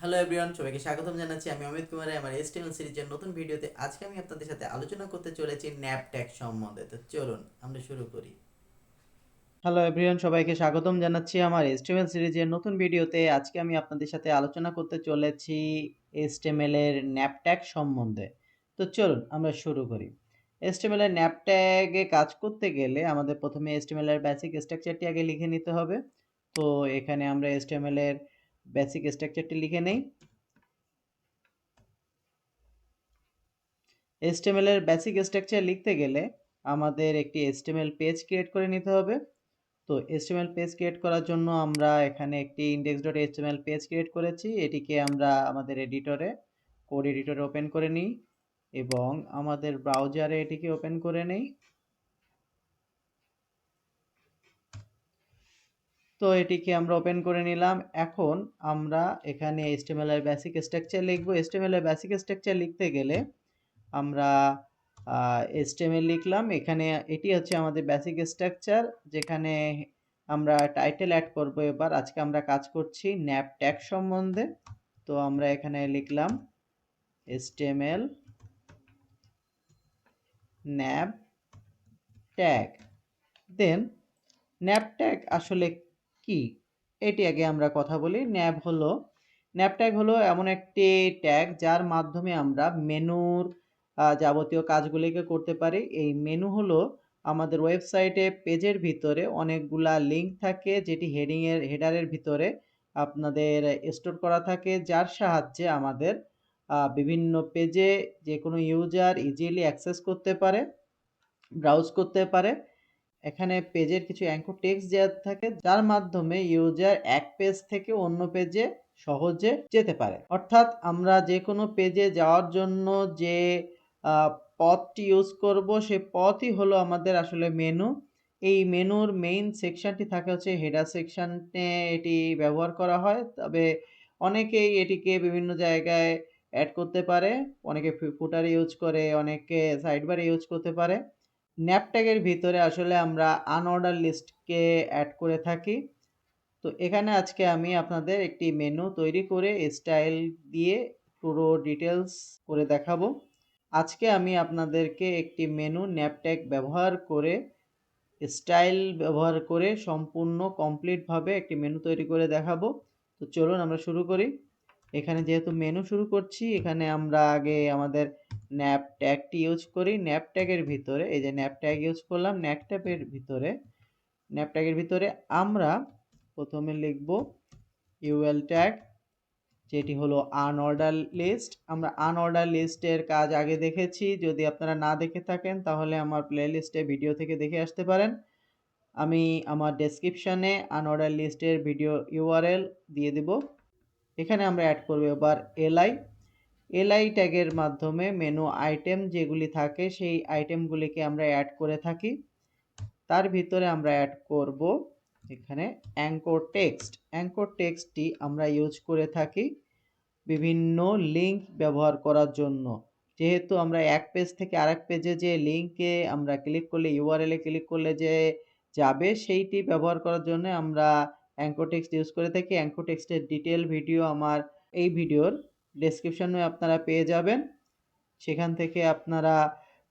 Hello everyone সবাইকে স্বাগতম জানাচ্ছি। আমি অমিত কুমার, আমার এসটিএমএল সিরিজের নতুন ভিডিওতে আজকে আমি আপনাদের সাথে আলোচনা করতে চলেছি ন্যাপ ট্যাগ সম্বন্ধে। তো চলুন, আমরা শুরু করি। হ্যালো এভরিওয়ান সবাইকে স্বাগতম জানাচ্ছি আমার এসটিএমএল সিরিজের নতুন ভিডিওতে আজকে আমি আপনাদের সাথে আলোচনা করতে চলেছি এসটিএমএল এর ন্যাপ ট্যাগ সম্বন্ধে। তো চলুন, আমরা শুরু করি। এসটিএমএল এর ন্যাপ কাজ করতে গেলে আমাদের প্রথমে এসটিএমএল এর বেসিক স্ট্রাকচারটি আগে লিখে নিতে হবে। তো এখানে আমরা এসটিএমএল এর বেসিক স্ট্রাকচারটি লিখে নেই। HTML এর বেসিক স্ট্রাকচার লিখতে গেলে আমাদের একটি HTML পেজ ক্রিয়েট করে নিতে হবে। তো HTML পেজ ক্রিয়েট করার জন্য আমরা এখানে একটি index.html পেজ ক্রিয়েট করেছি। এটিকে আমরা আমাদের এডিটরে কোড এডিটরে ওপেন করে নিই এবং আমাদের ব্রাউজারে এটিকে ওপেন করে নেই। তো এটিকে আমরা ওপেন করে নিলাম। এখন আমরা এখানে এর বেসিক স্ট্রাকচার লিখব। এর বেসিক স্ট্রাকচার লিখতে গেলে আমরা HTML লিখলাম। এখানে এটি হচ্ছে আমাদের বেসিক স্ট্রাকচার যেখানে আমরা টাইটেল অ্যাড করব এবার। আজকে আমরা কাজ করছি ন্যাপ ট্যাগ সম্বন্ধে। তো আমরা এখানে লিখলাম এস্টেমেল nav tag then nav tag আসলে কি? এটি আগে আমরা কথা বলি। ন্যাব হলো ন্যাপ ট্যাগ হলো এমন একটি ট্যাগ যার মাধ্যমে আমরা মেনুর যাবতীয় কাজগুলিকে করতে পারি। এই মেনু হলো আমাদের ওয়েবসাইটে পেজের ভিতরে অনেকগুলা লিঙ্ক থাকে যেটি হেডিংয়ের হেডারের ভিতরে আপনাদের স্টোর করা থাকে, যার সাহায্যে আমাদের বিভিন্ন পেজে যে কোনো ইউজার ইজিলি অ্যাক্সেস করতে পারে ব্রাউজ করতে পারে। এখানে পেজের কিছু অ্যাঙ্কর টেক্সট দেওয়া থাকে, যার মাধ্যমে ইউজার এক পেজ থেকে অন্য পেজে সহজে যেতে পারে। অর্থাৎ আমরা যে কোনো পেজে যাওয়ার জন্য যে পথটি ইউজ করব, সে পথই হলো আমাদের আসলে মেনু এই মেনুর মেইন সেকশনটি থাকে হচ্ছে হেডার সেকশনে এটি ব্যবহার করা হয়। তবে অনেকেই এটিকে বিভিন্ন জায়গায় অ্যাড করতে পারে, অনেকে ফুটার ইউজ করে, অনেকে সাইডবার ইউজ করতে পারে। ন্যাপট্যাগের ভিতরে আসলে আমরা আনঅর্ডার লিস্টকে অ্যাড করে থাকি। তো এখানে আজকে আমি আপনাদের একটি মেনু তৈরি করে স্টাইল দিয়ে পুরো ডিটেলস করে দেখাবো। আজকে আমি আপনাদেরকে একটি মেনু ন্যাপট্যাগ ব্যবহার করে স্টাইল ব্যবহার করে সম্পূর্ণ কমপ্লিটভাবে একটি মেনু তৈরি করে দেখাবো। তো চলুন আমরা শুরু করি। এখানে যেহেতু মেনু শুরু করছি, এখানে আমরা আগে আমাদের ন্যাপ ট্যাগটি ইউজ করি। ন্যাপ ট্যাগের ভিতরে, এই যে ন্যাপ ট্যাগ ইউজ করলাম ন্যাপ ট্যাগের ভিতরে ন্যাপ ট্যাগের ভিতরে আমরা প্রথমে লিখব ইউএল ট্যাগ যেটি হলো আনঅর্ডার লিস্ট আমরা আনঅর্ডার লিস্টের কাজ আগে দেখেছি। যদি আপনারা না দেখে থাকেন, তাহলে আমার প্লে লিস্টে ভিডিও থেকে দেখে আসতে পারেন। আমি আমার ডেসক্রিপশানে আনঅর্ডার লিস্টের ভিডিও ইউআরএল দিয়ে দেব। এখানে আমরা অ্যাড করব এবার এলআই এলআই ট্যাগের মাধ্যমে মেনু আইটেম যেগুলি থাকে সেই আইটেমগুলিকে আমরা অ্যাড করে থাকি। তার ভিতরে আমরা অ্যাড করব এখানে অ্যাঙ্কর টেক্সট অ্যাঙ্কর টেক্সটটি আমরা ইউজ করে থাকি বিভিন্ন লিঙ্ক ব্যবহার করার জন্য। যেহেতু আমরা এক পেজ থেকে আরেক পেজে যে লিঙ্কে আমরা ক্লিক করলে ইউআরএলে ক্লিক করলে যে যাবে, সেইটি ব্যবহার করার জন্য আমরা অ্যাঙ্কর টেক্সট ইউজ করে থাকি অ্যাঙ্কর টেক্সটের ডিটেল ভিডিও আমার এই ভিডিওর ডেসক্রিপশনে আপনারা পেয়ে যাবেন। সেখান থেকে আপনারা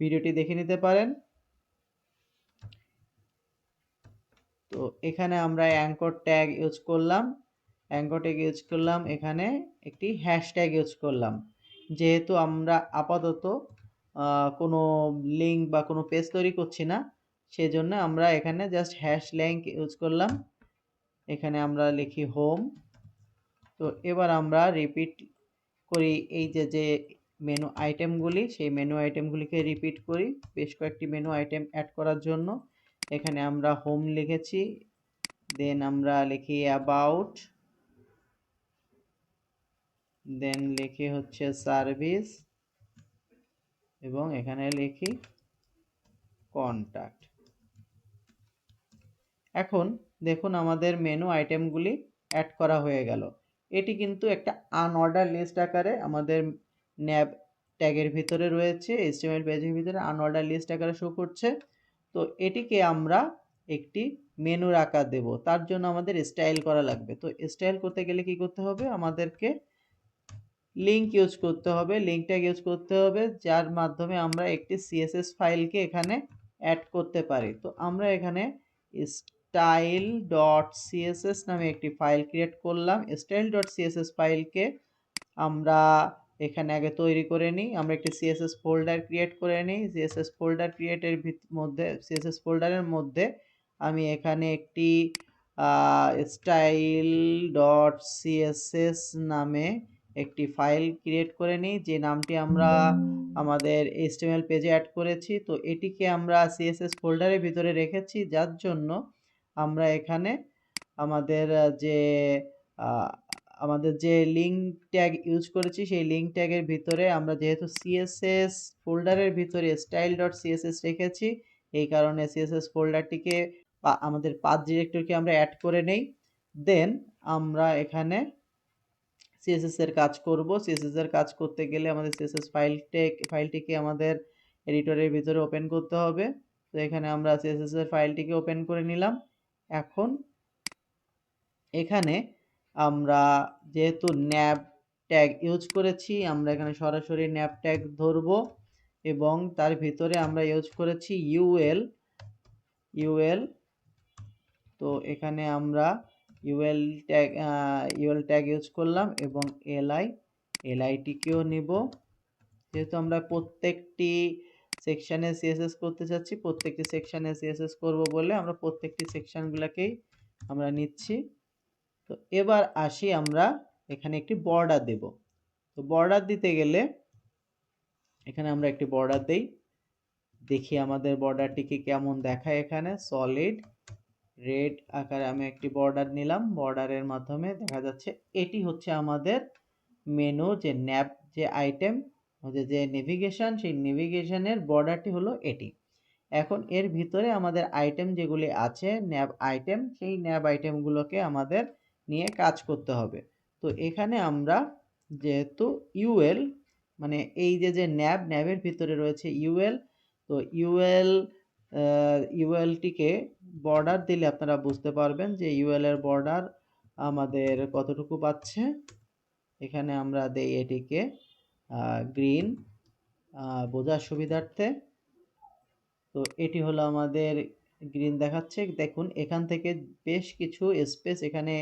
ভিডিওটি দেখে নিতে পারেন। তো এখানে আমরা অ্যাঙ্কর ট্যাগ ইউজ করলাম। অ্যাঙ্কর ট্যাগ ইউজ করলাম। এখানে একটি হ্যাশট্যাগ ইউজ করলাম। যেহেতু আমরা আপাতত কোনো লিঙ্ক বা কোনো পেজ তৈরি করছি না, সেজন্য আমরা এখানে জাস্ট হ্যাশ ল্যাঙ্ক ইউজ করলাম। এখানে আমরা লিখি হোম তো এবার আমরা রিপিট করি এই যে যে মেনু আইটেমগুলি সেই মেনু আইটেমগুলিকে রিপিট করি। বেশ কয়েকটি মেনু আইটেম অ্যাড করার জন্য। এখানে আমরা হোম লিখেছি। দেন আমরা লিখি অ্যাবাউট দেন লিখি হচ্ছে সার্ভিস এবং এখানে লিখি কন্ট্যাক্ট এখন দেখুন আমাদের মেনু আইটেমগুলি অ্যাড করা হয়ে গেল। এটি কিন্তু একটা আনঅর্ডার লিস্ট আকারে আমাদের ন্যাব ট্যাগের ভিতরে রয়েছে এইচটিএমএল পেজের ভিতরে আনঅর্ডার লিস্ট আকারে শো করছে। তো এটিকে আমরা একটি মেনুর আকার দেব, তার জন্য আমাদের স্টাইল করা লাগবে। তো স্টাইল করতে গেলে কি করতে হবে? আমাদেরকে লিঙ্ক ইউজ করতে হবে লিঙ্ক ট্যাগ ইউজ করতে হবে, যার মাধ্যমে আমরা একটি সিএসএস ফাইলকে এখানে অ্যাড করতে পারি। তো আমরা এখানে স্টাইল ডট সিএসএস নামে একটি ফাইল ক্রিয়েট করলাম। স্টাইল ডট সিএসএস ফাইলকে আমরা এখানে আগে তৈরি করে নিই। আমরা একটি সিএসএস ফোল্ডার ক্রিয়েট করে নিই। সিএসএস ফোল্ডার ক্রিয়েটের মধ্যে সিএসএস ফোল্ডারের মধ্যে আমি এখানে একটি স্টাইল ডট সিএসএস নামে একটি ফাইল ক্রিয়েট করে নিই। যে নামটি আমরা আমাদের এইচটিএমএল পেজে অ্যাড করেছি। তো এটিকে আমরা সিএসএস ফোল্ডারের ভিতরে রেখেছি। যার জন্য আমরা এখানে আমাদের যে আমাদের যে লিঙ্ক ট্যাগ ইউজ করেছি, সেই লিঙ্ক ট্যাগের ভিতরে আমরা যেহেতু সিএসএস ফোল্ডারের ভিতরে স্টাইল ডট সিএসএস রেখেছি, এই কারণে সিএসএস ফোল্ডারটিকে আমাদের পাথ ডিরেক্টরকে আমরা অ্যাড করে নেই। দেন আমরা এখানে সিএসএস এর কাজ করব। সিএসএস এর কাজ করতে গেলে আমাদের সিএসএস ফাইলটে ফাইলটিকে আমাদের এডিটরের ভিতরে ওপেন করতে হবে। তো এখানে আমরা সিএসএস এর ফাইলটিকে ওপেন করে নিলাম। এখন এখানে আমরা যেহেতু ন্যাব ট্যাগ ইউজ করেছি, আমরা এখানে সরাসরি ন্যাব ট্যাগ ধরব এবং তার ভিতরে আমরা ইউজ করেছি ইউএল ইউএল তো এখানে আমরা UL tag UL tag use করলাম এবং এলআই এলআইটিকেও নিব। যেহেতু আমরা প্রত্যেকটি সেকশানে সিএসএস করতে চাচ্ছি, প্রত্যেকটি সেকশানে সিএসএস করব বলে আমরা প্রত্যেকটি সেকশানগুলোকেই আমরা নিচ্ছি। তো এবার আসি আমরা এখানে একটি বর্ডার দেব। তো বর্ডার দিতে গেলে এখানে আমরা একটি বর্ডার দেই। দেখি আমাদের বর্ডারটিকে কেমন দেখায় এখানে। সলিড রেড আকারে আমি একটি বর্ডার নিলাম। বর্ডারের মাধ্যমে দেখা যাচ্ছে এটি হচ্ছে আমাদের মেনু যে ন্যাপ যে আইটেম যে নেভিগেশন সেই নেভিগেশনের বর্ডারটি হলো এটি। এখন এর ভিতরে আমাদের আইটেম যেগুলি আছে ন্যাব আইটেম সেই ন্যাব আইটেমগুলোকে আমাদের নিয়ে কাজ করতে হবে। তো এখানে আমরা যেহেতু ইউএল মানে এই যে যে ন্যাব ন্যাবের ভিতরে রয়েছে ইউএল তো ইউএল ইউএলটিকে বর্ডার দিলে আপনারা বুঝতে পারবেন যে ইউএল এর বর্ডার আমাদের কতটুকু পাচ্ছে। এখানে আমরা দেই এটিকে গ্রিন বোঝার সুবিধার্থে। তো এটি হলো আমাদের গ্রিন দেখাচ্ছে। দেখুন, এখান থেকে বেশ কিছু স্পেস এখানে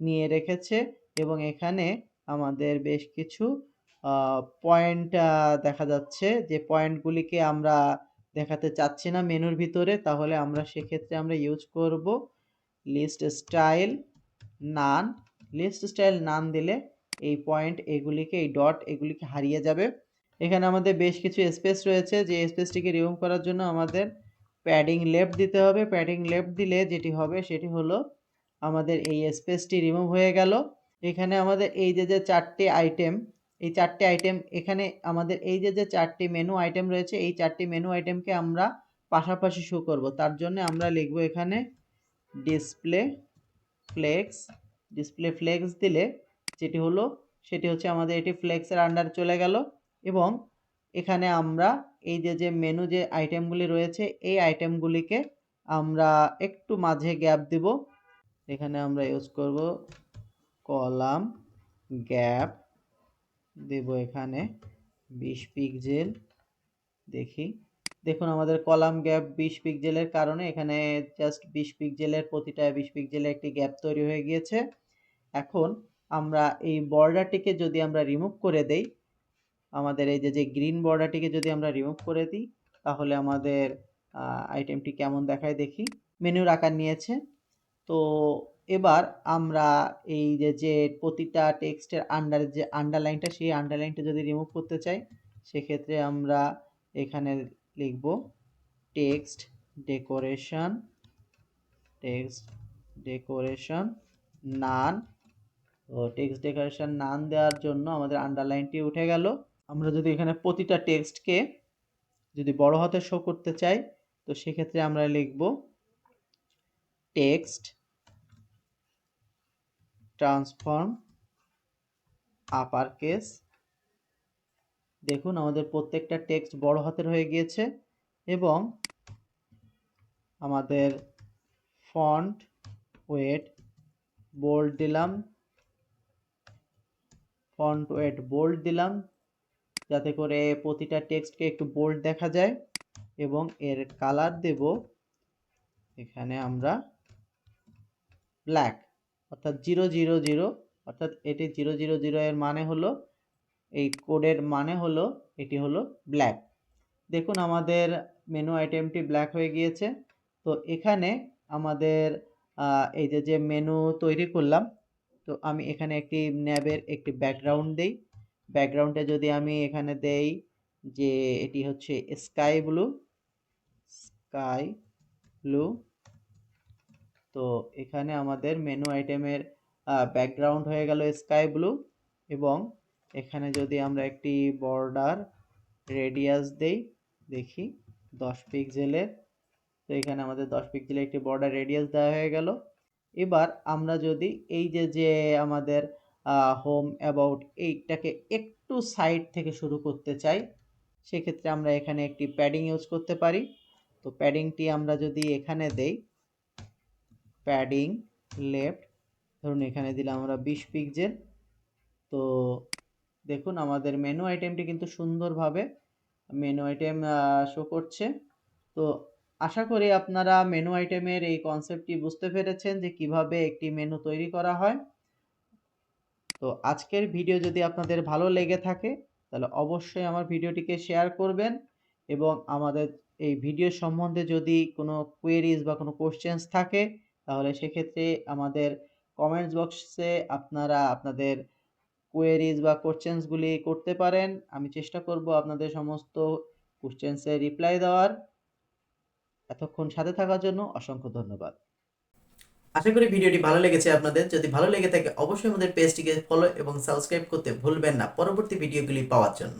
নিয়ে রেখেছে এবং এখানে আমাদের বেশ কিছু পয়েন্ট দেখা যাচ্ছে। যে পয়েন্টগুলিকে আমরা দেখাতে চাচ্ছি না মেনুর ভিতরে, তাহলে আমরা সেক্ষেত্রে আমরা ইউজ করব list style none list style none দিলে এই পয়েন্ট এগুলিকে, এই ডট এগুলিকে হারিয়ে যাবে। এখানে আমাদের বেশ কিছু স্পেস রয়েছে, যে স্পেসটিকে রিমুভ করার জন্য আমাদের প্যাডিং লেফট দিতে হবে। প্যাডিং লেফট দিলে যেটি হবে, সেটি হলো আমাদের এই স্পেসটি রিমুভ হয়ে গেল। এখানে আমাদের এই যে যে চারটি আইটেম এই চারটি আইটেম এখানে আমাদের এই যে যে চারটি মেনু আইটেম রয়েছে, এই চারটি মেনু আইটেমকে আমরা পাশাপাশি শো করব। তার জন্য আমরা লিখব এখানে ডিসপ্লে ফ্লেক্স ডিসপ্লে ফ্লেক্স দিলে যেটি হলো, সেটি হচ্ছে আমাদের এটি ফ্লেক্সের আন্ডার চলে গেল। এবং এখানে আমরা এই যে যে মেনু যে আইটেমগুলি রয়েছে, এই আইটেমগুলিকে আমরা একটু মাঝে গ্যাপ দিব। এখানে আমরা ইউজ করব কলাম গ্যাপ দেব এখানে বিশ পিকজেল দেখি। দেখুন, আমাদের কলাম গ্যাপ বিশ পিকজেলের কারণে এখানে জাস্ট বিশ পিকজেলের প্রতিটা বিশ পিকজেলের একটি গ্যাপ তৈরি হয়ে গিয়েছে। এখন আমরা এই বর্ডারটিকে যদি আমরা রিমুভ করে দেই, আমাদের এই যে যে গ্রিন বর্ডারটিকে যদি আমরা রিমুভ করে দিই, তাহলে আমাদের আইটেমটি কেমন দেখায় দেখি? মেনুর আকার নিয়েছে। তো এবার আমরা এই যে যে প্রতিটা টেক্সটের আন্ডার যে আন্ডারলাইনটা সেই আন্ডারলাইনটা যদি রিমুভ করতে চাই, সেক্ষেত্রে আমরা এখানে লিখব text decoration text decoration none তো টেক্সট ডেকোরেশন নান দেওয়ার জন্য আমাদের আন্ডারলাইনটি উঠে গেল। আমরা যদি এখানে প্রতিটা টেক্সটকে যদি বড় হাতে শো করতে চাই, তো সেক্ষেত্রে আমরা লিখব টেক্সট ট্রান্সফর্ম আপার কেস দেখুন, আমাদের প্রত্যেকটা টেক্সট বড় হাতের হয়ে গিয়েছে এবং আমাদের ফন্ট ওয়েট বোল্ড দিলাম। ফন্ট ওয়েট বোল্ড দিলাম, যাতে করে প্রতিটা টেক্সটকে একটু বোল্ড দেখা যায় এবং এর কালার দেব। এখানে আমরা ব্ল্যাক অর্থাৎ জিরো জিরো জিরো অর্থাৎ এটি জিরো জিরো জিরো এর মানে হলো, এই কোডের মানে হলো, এটি হলো ব্ল্যাক দেখুন আমাদের মেনু আইটেমটি ব্ল্যাক হয়ে গিয়েছে। তো এখানে আমাদের এই যে যে মেনু তৈরি করলাম তো আমি এখানে একটি ন্যাবের একটি ব্যাকগ্রাউন্ড দেই। ব্যাকগ্রাউন্ডে যদি আমি এখানে দেই যে এটি হচ্ছে স্কাই ব্লু স্কাই ব্লু তো এখানে আমাদের মেনু আইটেমের ব্যাকগ্রাউন্ড হয়ে গেল স্কাই ব্লু এবং এখানে যদি আমরা একটি বর্ডার রেডিয়াস দেই, দেখি দশ পিক্সেলের তো এখানে আমাদের দশ পিক্সেলের একটি বর্ডার রেডিয়াস দেওয়া হয়ে গেল। এবার আমরা যদি এই যে যে আমাদের হোম অ্যাবাউট এইটাকে একটু সাইড থেকে শুরু করতে চাই, সেক্ষেত্রে আমরা এখানে একটি প্যাডিং ইউজ করতে পারি। তো প্যাডিংটি আমরা যদি এখানে দেই প্যাডিং লেফট ধরুন এখানে দিলাম আমরা বিশ পিক্সেল তো দেখুন আমাদের মেনু আইটেমটি কিন্তু সুন্দরভাবে মেনু আইটেম শো করছে। তো আশা করি আপনারা মেনু আইটেমের এই কনসেপ্টটি বুঝতে পেরেছেন যে কীভাবে একটি মেনু তৈরি করা হয়। তো আজকের ভিডিও যদি আপনাদের ভালো লেগে থাকে, তাহলে অবশ্যই আমার ভিডিওটিকে শেয়ার করবেন এবং আমাদের এই ভিডিও সম্বন্ধে যদি কোনো কোয়েরিজ বা কোনো কোশ্চেন্স থাকে, তাহলে সেক্ষেত্রে আমাদের কমেন্টস বক্সে আপনারা আপনাদের কোয়েরিজ বা কোশ্চেন্সগুলি করতে পারেন। আমি চেষ্টা করব আপনাদের সমস্ত কোশ্চেন্সের রিপ্লাই দেওয়ার। এতক্ষণ সাথে থাকার জন্য অসংখ্য ধন্যবাদ। আশা করি ভিডিওটি ভালো লেগেছে আপনাদের। যদি ভালো লেগে থাকে, অবশ্যই আমাদের পেজটিকে ফলো এবং সাবস্ক্রাইব করতে ভুলবেন না। পরবর্তী ভিডিওগুলি পাওয়ার জন্য।